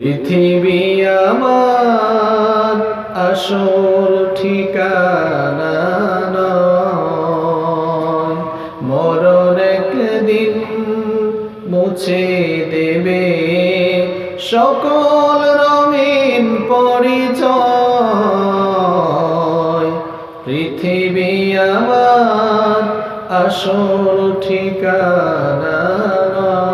পৃথিবী আমার আসল ঠিকানা নয়। মরণ একদিন মুছে দেবে সকল রঙিন পরিচয় পৃথিবী আমার আসল ঠিকানা নয়।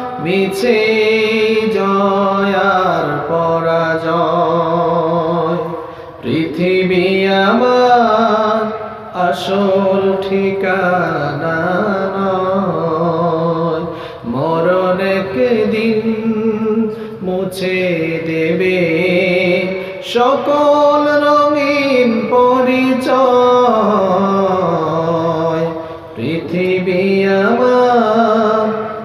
মিছে জয়ার পরাজয় পৃথিবী আমার আসল ঠিকানা নয়। মরণ একদিন মুছে দেবে সকল রঙিন পরিচয় পৃথিবী আমার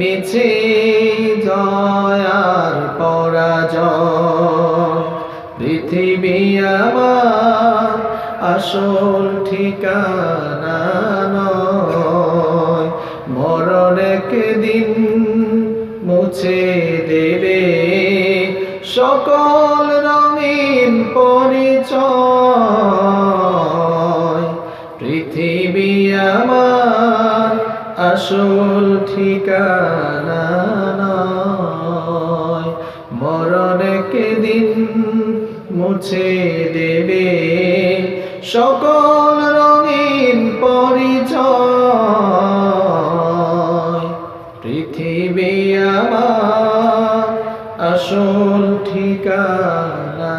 মিছে জয়ার পরাজয়। পৃথিবী আমার আসল ঠিকানা মরণ একদিন মুছে দেবে। সকল রঙিন পরিচয় আসল ঠিকানা নয়। মরণকে দিন মুছে দেবে। সকল রঙিন পরিচয়। পৃথিবী আমার আসল ঠিকানা